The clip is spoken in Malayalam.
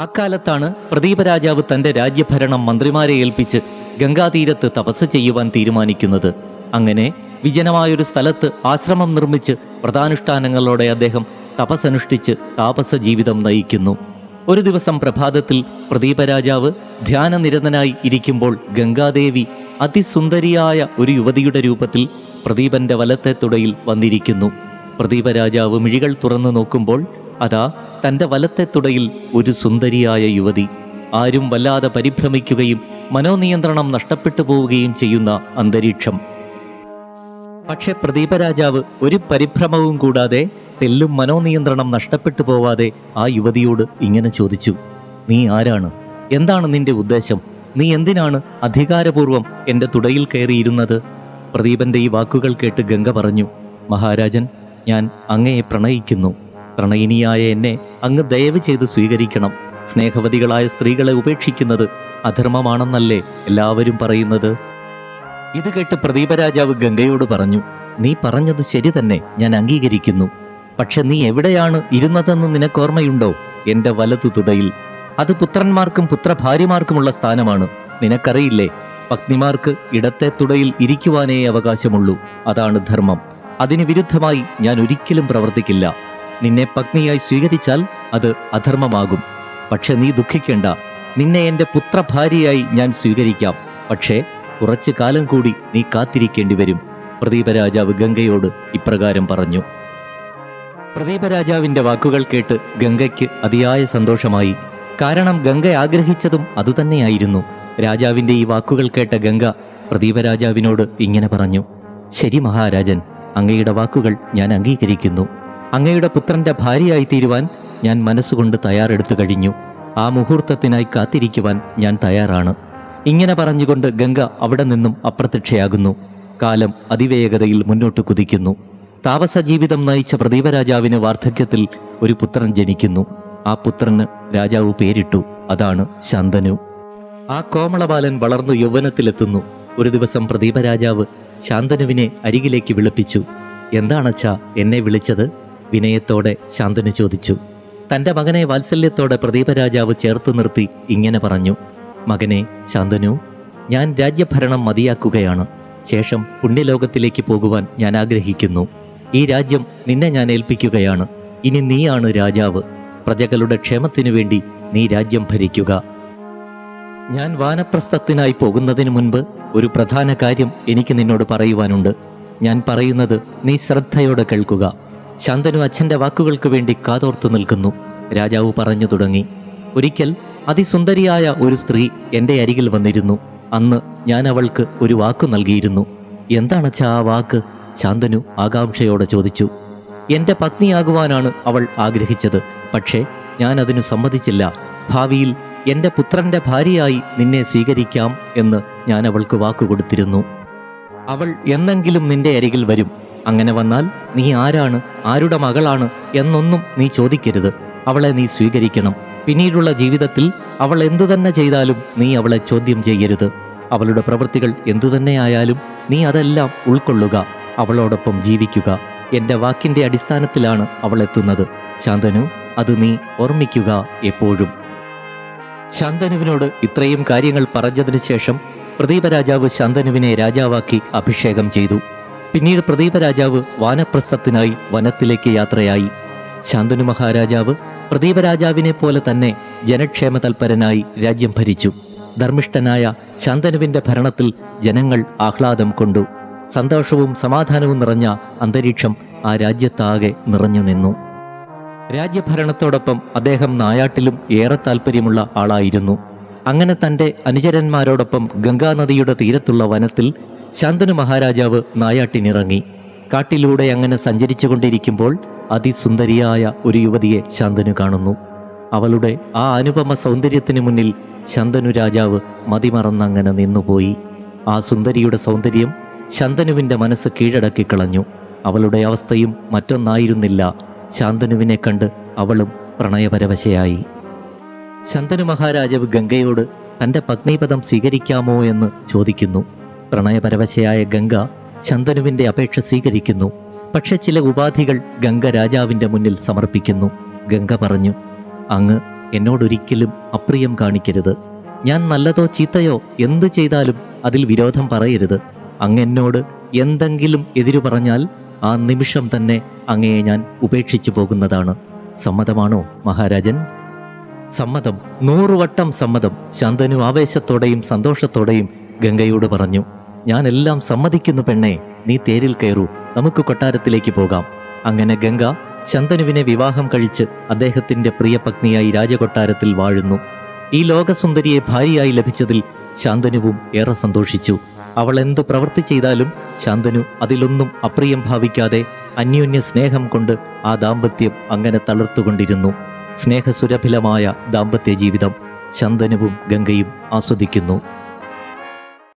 അക്കാലത്താണ് പ്രദീപ രാജാവ് തന്റെ രാജ്യഭരണം മന്ത്രിമാരെ ഏൽപ്പിച്ച് ഗംഗാതീരത്ത് തപസ് ചെയ്യുവാൻ തീരുമാനിക്കുന്നത്. അങ്ങനെ വിജനമായൊരു സ്ഥലത്ത് ആശ്രമം നിർമ്മിച്ച് വ്രതാനുഷ്ഠാനങ്ങളോടെ അദ്ദേഹം തപസ്സനുഷ്ഠിച്ച് താപസ ജീവിതം നയിക്കുന്നു. ഒരു ദിവസം പ്രഭാതത്തിൽ പ്രദീപ രാജാവ് ധ്യാനനിരതനായി ഇരിക്കുമ്പോൾ ഗംഗാദേവി അതിസുന്ദരിയായ ഒരു യുവതിയുടെ രൂപത്തിൽ പ്രദീപന്റെ വലത്തെ തുടയിൽ വന്നിരിക്കുന്നു. പ്രദീപ രാജാവ് മിഴികൾ തുറന്നു നോക്കുമ്പോൾ അതാ തന്റെ വലത്തെ തുടയിൽ ഒരു സുന്ദരിയായ യുവതി. ആരും വല്ലാതെ പരിഭ്രമിക്കുകയും മനോനിയന്ത്രണം നഷ്ടപ്പെട്ടു പോവുകയും ചെയ്യുന്ന അന്തരീക്ഷം. പക്ഷെ പ്രദീപ രാജാവ് ഒരു പരിഭ്രമവും കൂടാതെ തെല്ലും മനോനിയന്ത്രണം നഷ്ടപ്പെട്ടു പോവാതെ ആ യുവതിയോട് ഇങ്ങനെ ചോദിച്ചു നീ ആരാണ്? എന്താണ് നിന്റെ ഉദ്ദേശം? നീ എന്തിനാണ് അധികാരപൂർവം എന്റെ തുടയിൽ കയറിയിരുന്നത്? പ്രദീപന്റെ ഈ വാക്കുകൾ കേട്ട് ഗംഗ പറഞ്ഞു മഹാരാജൻ ഞാൻ അങ്ങയെ പ്രണയിക്കുന്നു. പ്രണയിനിയായ എന്നെ അങ്ങ് ദയവ് ചെയ്ത് സ്വീകരിക്കണം. സ്നേഹവതികളായ സ്ത്രീകളെ ഉപേക്ഷിക്കുന്നത് അധർമ്മമാണെന്നല്ലേ എല്ലാവരും പറയുന്നത്? ഇത് കേട്ട് പ്രദീപരാജാവ് ഗംഗയോട് പറഞ്ഞു നീ പറഞ്ഞത് ശരി തന്നെ ഞാൻ അംഗീകരിക്കുന്നു. പക്ഷെ നീ എവിടെയാണ് ഇരുന്നതെന്ന് നിനക്കോർമ്മയുണ്ടോ? എന്റെ വലതു തുടയിൽ അത് പുത്രന്മാർക്കും പുത്രഭാര്യമാർക്കുമുള്ള സ്ഥാനമാണ്. നിനക്കറിയില്ലേ പത്നിമാർക്ക് ഇടത്തെ തുടയിൽ ഇരിക്കുവാനേ അവകാശമുള്ളൂ. അതാണ് ധർമ്മം. അതിന് വിരുദ്ധമായി ഞാൻ ഒരിക്കലും പ്രവർത്തിക്കില്ല. നിന്നെ പത്നിയായി സ്വീകരിച്ചാൽ അത് അധർമ്മമാകും. പക്ഷെ നീ ദുഃഖിക്കേണ്ട. നിന്നെ എന്റെ പുത്രഭാര്യയായി ഞാൻ സ്വീകരിക്കാം. പക്ഷേ കുറച്ചു കാലം കൂടി നീ കാത്തിരിക്കേണ്ടി വരും. പ്രദീപരാജാവ് ഗംഗയോട് ഇപ്രകാരം പറഞ്ഞു. പ്രദീപരാജാവിന്റെ വാക്കുകൾ കേട്ട് ഗംഗയ്ക്ക് അതിയായ സന്തോഷമായി. കാരണം ഗംഗ ആഗ്രഹിച്ചതും അതുതന്നെയായിരുന്നു. രാജാവിന്റെ ഈ വാക്കുകൾ കേട്ട ഗംഗ പ്രദീപരാജാവിനോട് ഇങ്ങനെ പറഞ്ഞു ശരി മഹാരാജൻ അങ്ങയുടെ വാക്കുകൾ ഞാൻ അംഗീകരിക്കുന്നു. അങ്ങയുടെ പുത്രന്റെ ഭാര്യയായി തീരുവാൻ ഞാൻ മനസ്സുകൊണ്ട് തയ്യാറെടുത്തു കഴിഞ്ഞു. ആ മുഹൂർത്തത്തിനായി കാത്തിരിക്കുവാൻ ഞാൻ തയ്യാറാണ്. ഇങ്ങനെ പറഞ്ഞുകൊണ്ട് ഗംഗ അവിടെ നിന്നും അപ്രത്യക്ഷയാകുന്നു. കാലം അതിവേഗതയിൽ മുന്നോട്ട് കുതിക്കുന്നു. താപസ ജീവിതം നയിച്ച പ്രദീപരാജാവിന് വാർദ്ധക്യത്തിൽ ഒരു പുത്രൻ ജനിക്കുന്നു. ആ പുത്രന് രാജാവ് പേരിട്ടു അതാണ് ശന്തനു. ആ കോമളബാലൻ വളർന്നു യൗവനത്തിലെത്തുന്നു. ഒരു ദിവസം പ്രദീപ രാജാവ് ശാന്തനുവിനെ അരികിലേക്ക് വിളിപ്പിച്ചു. എന്താണച്ചാ എന്നെ വിളിച്ചത്? വിനയത്തോടെ ശാന്തനു ചോദിച്ചു. തന്റെ മകനെ വാത്സല്യത്തോടെ പ്രദീപ രാജാവ് ചേർത്തു നിർത്തി ഇങ്ങനെ പറഞ്ഞു. മകനെ ശാന്തനു ഞാൻ രാജ്യഭരണം മതിയാക്കുകയാണ്. ശേഷം പുണ്യലോകത്തിലേക്ക് പോകുവാൻ ഞാൻ ആഗ്രഹിക്കുന്നു. ഈ രാജ്യം നിന്നെ ഞാൻ ഏൽപ്പിക്കുകയാണ്. ഇനി നീയാണ് രാജാവ്. പ്രജകളുടെ ക്ഷേമത്തിനു വേണ്ടി നീ രാജ്യം ഭരിക്കുക. ഞാൻ വാനപ്രസ്ഥത്തിനായി പോകുന്നതിന് മുൻപ് ഒരു പ്രധാന കാര്യം എനിക്ക് നിന്നോട് പറയുവാനുണ്ട്. ഞാൻ പറയുന്നത് നീ ശ്രദ്ധയോടെ കേൾക്കുക. ശാന്തനു അച്ഛന്റെ വാക്കുകൾക്ക് വേണ്ടി കാതോർത്തു നിൽക്കുന്നു. രാജാവ് പറഞ്ഞു തുടങ്ങി. ഒരിക്കൽ അതിസുന്ദരിയായ ഒരു സ്ത്രീ എന്റെ അരികിൽ വന്നിരുന്നു. അന്ന് ഞാൻ അവൾക്ക് ഒരു വാക്ക് നൽകിയിരുന്നു. എന്താണച്ചാ ആ വാക്ക്? ശാന്തനു ആകാംക്ഷയോടെ ചോദിച്ചു. എന്റെ പത്നിയാകുവാനാണ് അവൾ ആഗ്രഹിച്ചത്. പക്ഷേ ഞാൻ അതിനു സമ്മതിച്ചില്ല. ഭാവിയിൽ എന്റെ പുത്രന്റെ ഭാര്യയായി നിന്നെ സ്വീകരിക്കാം എന്ന് ഞാൻ അവൾക്ക് വാക്കുകൊടുത്തിരുന്നു അവൾ എന്നെങ്കിലും നിന്റെ അരികിൽ വരും. അങ്ങനെ വന്നാൽ നീ ആരാണ് ആരുടെ മകളാണ് എന്നൊന്നും നീ ചോദിക്കരുത്. അവളെ നീ സ്വീകരിക്കണം. പിന്നീടുള്ള ജീവിതത്തിൽ അവൾ എന്തു തന്നെ ചെയ്താലും നീ അവളെ ചോദ്യം ചെയ്യരുത്. അവളുടെ പ്രവൃത്തികൾ എന്തുതന്നെയായാലും നീ അതെല്ലാം ഉൾക്കൊള്ളുക അവളോടൊപ്പം ജീവിക്കുക. എന്റെ വാക്കിന്റെ അടിസ്ഥാനത്തിലാണ് അവൾ എത്തുന്നത്. ശാന്തനു അത് നീ ഓർമ്മിക്കുക എപ്പോഴും. ശാന്തനുവിനോട് ഇത്രയും കാര്യങ്ങൾ പറഞ്ഞതിനു ശേഷം പ്രദീപ രാജാവ് ശാന്തനുവിനെ രാജാവാക്കി അഭിഷേകം ചെയ്തു. പിന്നീട് പ്രദീപ രാജാവ് വാനപ്രസ്ഥത്തിനായി വനത്തിലേക്ക് യാത്രയായി. ശാന്തനു മഹാരാജാവ് പ്രദീപ രാജാവിനെ പോലെ തന്നെ ജനക്ഷേമ തൽപരനായി രാജ്യം ഭരിച്ചു. ധർമ്മിഷ്ഠനായ ശാന്തനുവിന്റെ ഭരണത്തിൽ ജനങ്ങൾ ആഹ്ലാദം കൊണ്ടു. സന്തോഷവും സമാധാനവും നിറഞ്ഞ അന്തരീക്ഷം ആ രാജ്യത്താകെ നിറഞ്ഞു നിന്നു. രാജ്യഭരണത്തോടൊപ്പം അദ്ദേഹം നായാട്ടിലും ഏറെ താല്പര്യമുള്ള ആളായിരുന്നു. അങ്ങനെ തന്റെ അനുചരന്മാരോടൊപ്പം ഗംഗാനദിയുടെ തീരത്തുള്ള വനത്തിൽ ശാന്തനു മഹാരാജാവ് നായാട്ടിനിറങ്ങി. കാട്ടിലൂടെ അങ്ങനെ സഞ്ചരിച്ചുകൊണ്ടിരിക്കുമ്പോൾ അതിസുന്ദരിയായ ഒരു യുവതിയെ ശാന്തനു കാണുന്നു. അവളുടെ ആ അനുപമ സൗന്ദര്യത്തിന് മുന്നിൽ ശന്തനു രാജാവ് മതിമറന്നങ്ങനെ നിന്നുപോയി. ആ സുന്ദരിയുടെ സൗന്ദര്യം ശന്തനുവിന്റെ മനസ്സ് കീഴടക്കി കളഞ്ഞു അവളുടെ അവസ്ഥയും മറ്റൊന്നായിരുന്നില്ല. ശാന്തനുവിനെ കണ്ട് അവളും പ്രണയപരവശയായി. ശന്തനു മഹാരാജാവ് ഗംഗയോട് തന്റെ പത്നിപദം സ്വീകരിക്കാമോ എന്ന് ചോദിക്കുന്നു. പ്രണയപരവശയായ ഗംഗ ശന്തനുവിന്റെ അപേക്ഷ സ്വീകരിക്കുന്നു. പക്ഷെ ചില ഉപാധികൾ ഗംഗ രാജാവിന്റെ മുന്നിൽ സമർപ്പിക്കുന്നു. ഗംഗ പറഞ്ഞു അങ്ങ് എന്നോടൊരിക്കലും അപ്രിയം കാണിക്കരുത്. ഞാൻ നല്ലതോ ചീത്തയോ എന്തു ചെയ്താലും അതിൽ വിരോധം പറയരുത്. അങ്ങ് എന്നോട് എന്തെങ്കിലും എതിരു പറഞ്ഞാൽ ആ നിമിഷം തന്നെ അങ്ങയെ ഞാൻ ഉപേക്ഷിച്ചു പോകുന്നതാണ്. സമ്മതമാണോ മഹാരാജൻ? സമ്മതം. നൂറുവട്ടം സമ്മതം. ശാന്തനു ആവേശത്തോടെയും സന്തോഷത്തോടെയും ഗംഗയോട് പറഞ്ഞു ഞാൻ എല്ലാം സമ്മതിക്കുന്നു പെണ്ണേ നീ തേരിൽ കയറൂ. നമുക്ക് കൊട്ടാരത്തിലേക്ക് പോകാം. അങ്ങനെ ഗംഗ ശന്തനുവിനെ വിവാഹം കഴിച്ച് അദ്ദേഹത്തിന്റെ പ്രിയപത്നിയായി രാജകൊട്ടാരത്തിൽ വാഴുന്നു. ഈ ലോകസുന്ദരിയെ ഭാര്യയായി ലഭിച്ചതിൽ ശാന്തനുവും ഏറെ സന്തോഷിച്ചു. അവൾ എന്തു പ്രവൃത്തി ചെയ്താലും ശാന്തനു അതിലൊന്നും അപ്രിയം ഭാവിക്കാതെ അന്യോന്യ സ്നേഹം കൊണ്ട് ആ ദാമ്പത്യം അങ്ങനെ തളർത്തുകൊണ്ടിരുന്നു. സ്നേഹസുരഭിലമായ ദാമ്പത്യ ജീവിതം ശാന്തനുവും ഗംഗയും ആസ്വദിക്കുന്നു.